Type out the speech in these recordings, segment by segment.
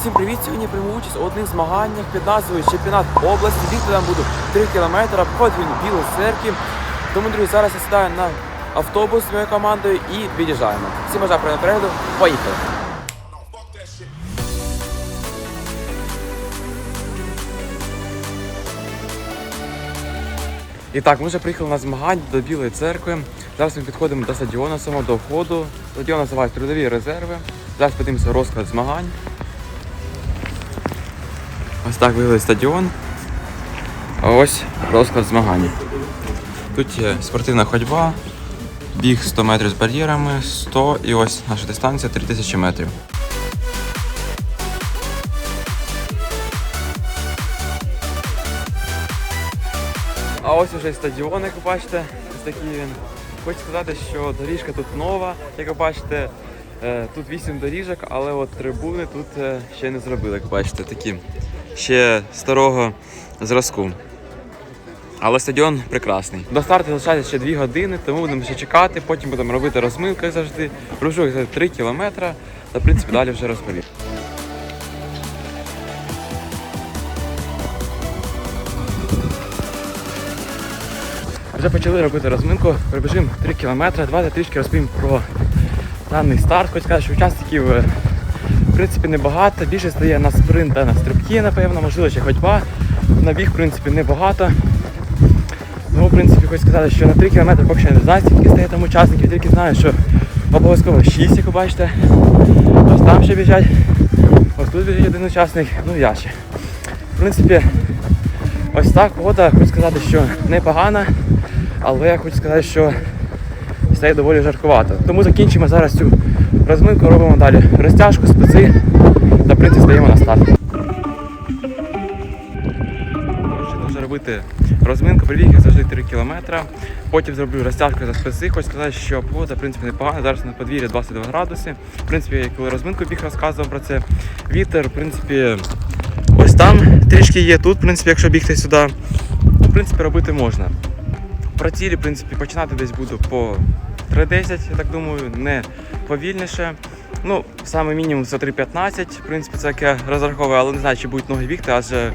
Всім привіт! Сьогодні прийму участь у одних змаганнях під назвою Чемпіонат області. Бігти там буду 3 кілометри, обходить він білої церкви. Тому, друзі, зараз я сідаю на автобус з моєю командою і від'їжджаємо. Всім бажаю приємного перегляду. Поїхали! І так, ми вже приїхали на змагання до Білої церкви. Зараз ми підходимо до стадіону самого до входу. Стадіон називають трудові резерви. Зараз подивимося розклад змагань. Ось так виглядає стадіон. А ось розклад змагань. Тут є спортивна ходьба, біг 100 метрів з бар'єрами, 100 і ось наша дистанція 3000 метрів. А ось уже і стадіон, як ви бачите, ось такий він. Хочу сказати, що доріжка тут нова. Як ви бачите, тут 8 доріжок, але от трибуни тут е, ще не зробили, як бачите, такі ще старого зразку. Але стадіон прекрасний. До старту залишається ще 2 години, тому будемо ще чекати, потім будемо робити розминку завжди. Проміжок за 3 кілометри, та в принципі далі вже розповім. Вже почали робити розминку, прибіжимо 3 кілометри. Давайте трішки розповім про даний старт. Хочу сказати, що учасників е, в принципі небагато. Більше стає на спринт та на стрибки, напевно, можливо, ще ходьба. На біг, в принципі, небагато. Ну, в принципі, хочу сказати, що на 3 кілометри поки я не знаю, скільки стає там учасників, тільки знаю, що обов'язково 6, як ви бачите. Ось там ще біжать. Ось тут біжить один учасник, ну я ще. В принципі, ось так погода, хочу сказати, що непогана, але я хочу сказати, що стає доволі жаркувато. Тому закінчимо зараз цю розминку, робимо далі розтяжку, специ та принципі стаємо на старт. Робити розминку, прибіг як завжди 3 кілометри. Потім зроблю розтяжку за спеси. Хочу сказати, що погода в принципі непогана. Зараз на подвір'ї 22 градуси. В принципі, коли розминку біг розказував про це. Вітер, в принципі, ось там трішки є. Тут, в принципі, якщо бігти сюди, в принципі, робити можна. Про цілі, в принципі, починати десь буду по 3.10, я так думаю, не повільніше. Ну, саме мінімум це 3.15. В принципі, це як я розраховую, але не знаю, чи будуть ноги бігти, адже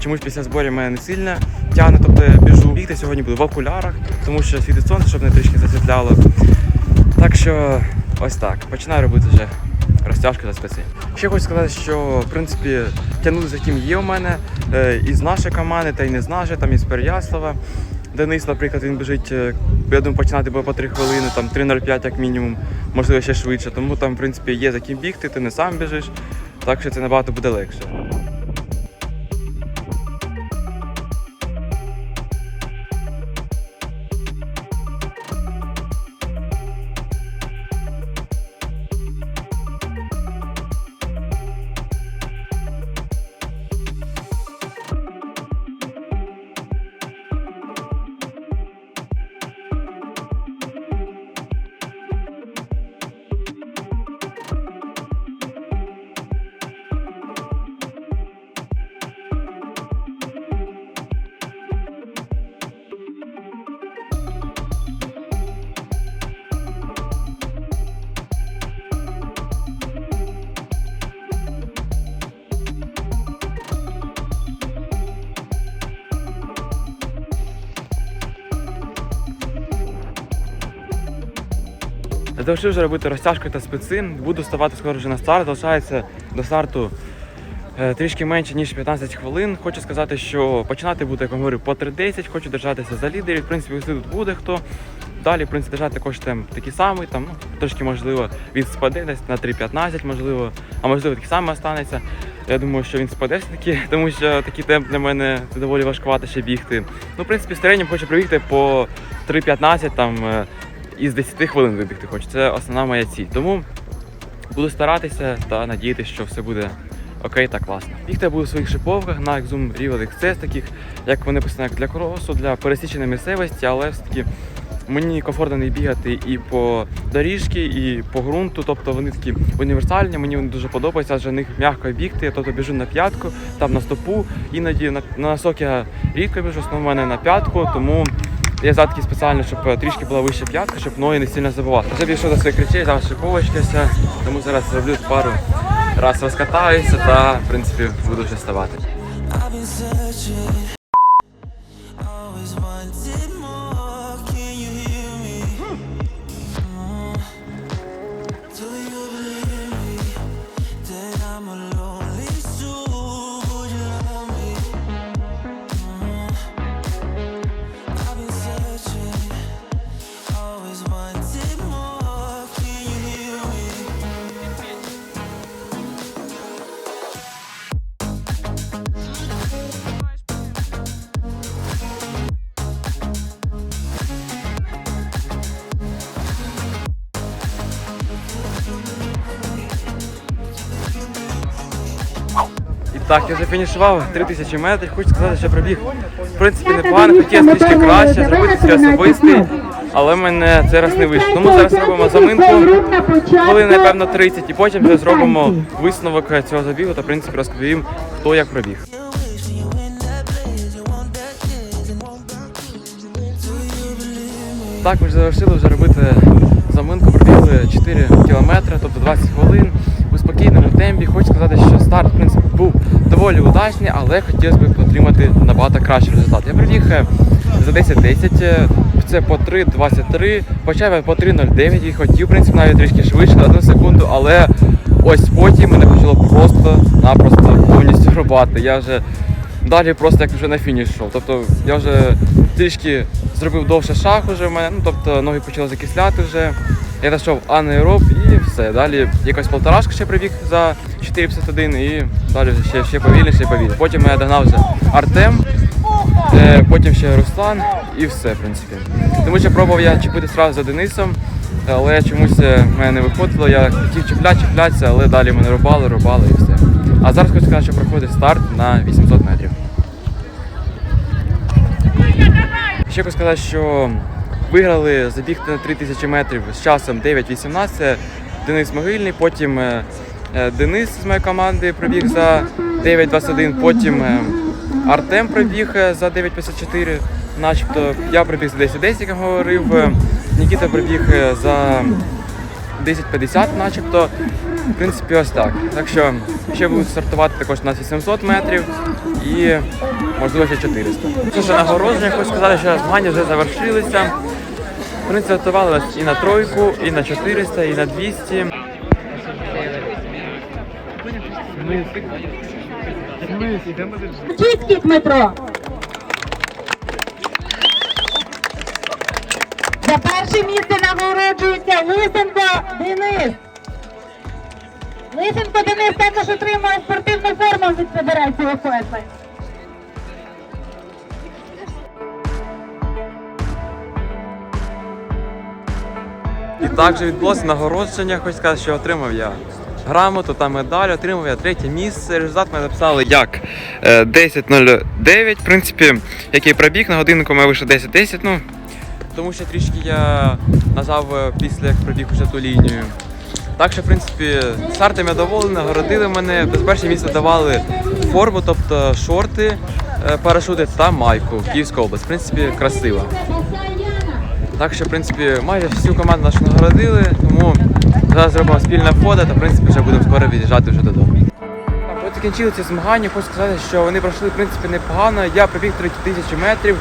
чомусь після зборів мене не сильно тягне, тобто я біжу. Бігти сьогодні буду в окулярах, тому що світить сонце, щоб не трішки засвітляло. Так що ось так. Починаю робити вже розтяжку за спеці. Ще хочу сказати, що в принципі тягнути за ким є у мене е, із нашої команди та й не з нашої, там із Переяслава. Денис, наприклад, він біжить, е, я думаю, починати по 3 хвилини, там 3.05 як мінімум, можливо ще швидше. Тому там, в принципі, є за ким бігти, ти не сам біжиш, так що це набагато буде легше. Завершив вже робити розтяжку та специ. Буду ставати скоро вже на старт. Залишається до старту е, трішки менше, ніж 15 хвилин. Хочу сказати, що починати буду, як я говорю, по 3.10. Хочу держатися за лідерів. В принципі, ось тут буде хто. Далі, в принципі, держати також темп такий самий, там, ну, трошки, можливо, він спаде десь на 3.15, можливо, а можливо, такий самий останеться. Я думаю, що він спаде все-таки, тому що такий темп для мене це доволі важкувато ще бігти. Ну, в принципі, з хочу пробігти по 3.15, там, е, із 10 хвилин вибігти хочу. Це основна моя ціль. Тому буду старатися та надіятися, що все буде окей та класно. Бігти я буду в своїх шиповках на Exum Rival XC, таких, як вони писані, для кросу, для пересіченої місцевості, але все-таки мені комфортно не бігати і по доріжці, і по ґрунту, тобто вони такі універсальні, мені вони дуже подобаються, адже них м'яко бігти, тобто біжу на п'ятку, там на стопу, іноді на, на носок я рідко біжу, основно в мене на п'ятку, тому я задки спеціально, щоб е, трішки була вища п'ятка, щоб ноги не сильно забивати. Вже пішов до своїх речей, зараз ще повочкався, тому зараз зроблю пару раз розкатаюся та, в принципі, буду вже ставати. Так, я вже фінішував 3000 метрів. Хочу сказати, що пробіг в принципі непогано, хотів трішки краще зробити свій особистий, але в мене цей раз не вийшло. Тому зараз робимо заминку хвилин, напевно, 30, і потім вже зробимо висновок цього забігу та в принципі розповім, хто як пробіг. Так, ми ж завершили вже робити заминку, пробігли 4 кілометри, тобто 20 хвилин у спокійному темпі. Хочу сказати, що старт в принципі був доволі удачний, але хотілося б отримати набагато кращий результат. Я пробіг е, за 10-10, е, це по 3.23, почав я по 3.09 і хотів, в принципі, навіть трішки швидше одну секунду, але ось потім мене почало просто-напросто повністю рубати. Я вже далі просто як вже на фініш йшов. Тобто я вже трішки зробив довше шаг уже в мене, ну тобто ноги почали закисляти вже. Я знайшов анаероб і все. Далі якось полторашка ще прибіг за 4,51 і далі ще, ще повільніше і повільніше. Потім мене догнав вже Артем, е, потім ще Руслан і все, в принципі. Тому що пробував я чіпити одразу за Денисом, але чомусь е, в мене не виходило. Я хотів чіпляти, чіплятися, але далі мене рубали, рубали і все. А зараз хочу сказати, що проходить старт на 800 метрів. Ще хочу сказати, що виграли забігти на 3000 метрів з часом 9.18 Денис Могильний, потім е, е, Денис з моєї команди пробіг за 9.21, потім е, Артем пробіг за 9.54, начебто я пробіг за 10.10, як я говорив, Нікіта пробіг за 10.50 начебто. В принципі, ось так. Так що ще будуть стартувати також на 800 метрів і можливо ще 400. Що ж, нагородження, хочу сказати, що змагання вже завершилися. В принципі, нас і на тройку, і на 400, і на 200. Чистий Дмитро. За перше місце нагороджується Лисенко Денис. Лисенко Денис також отримує спортивну форму від Федерації ОФС. І також відбулося нагородження. Хочу сказати, що отримав я грамоту та медаль, отримав я третє місце. Результат ми написали як е, 10.09, в принципі, який пробіг на годинку ми вийшли 10.10, ну, тому що трішки я нажав е, після як пробіг уже ту лінію. Так що, в принципі, стартом я доволений, нагородили мене. Без перше місце давали форму, тобто шорти, е, парашути та майку Київська область. В принципі, красиво. Так що, в принципі, майже всю команду нашу нагородили, тому зараз зробимо спільне фото та в принципі вже будемо скоро від'їжджати вже додому. Так, от закінчили ці змагання, хочу сказати, що вони пройшли в принципі непогано. Я пробіг 3000 метрів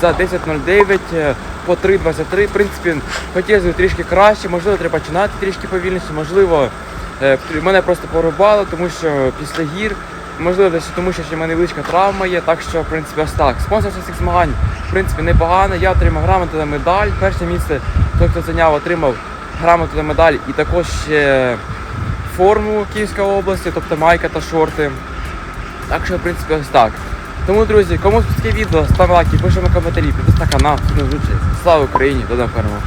за 10.09 е, по 3.23. В принципі, хотілося б трішки краще, можливо, треба починати трішки повільніше, можливо, е, мене просто порубало, тому що після гір. Можливо, десь тому, що ще в мене невеличка травма є, так що, в принципі, ось так. Спонсорство цих змагань, в принципі, непогано. Я отримав грамоту та медаль. Перше місце той, хто зайняв, отримав грамоту та медаль і також ще форму Київської області, тобто майка та шорти. Так що, в принципі, ось так. Тому, друзі, кому таке відео, ставте лайки, пишемо коментарі, підписуйтесь на канал, зустрічі. Слава Україні, до нових перемог.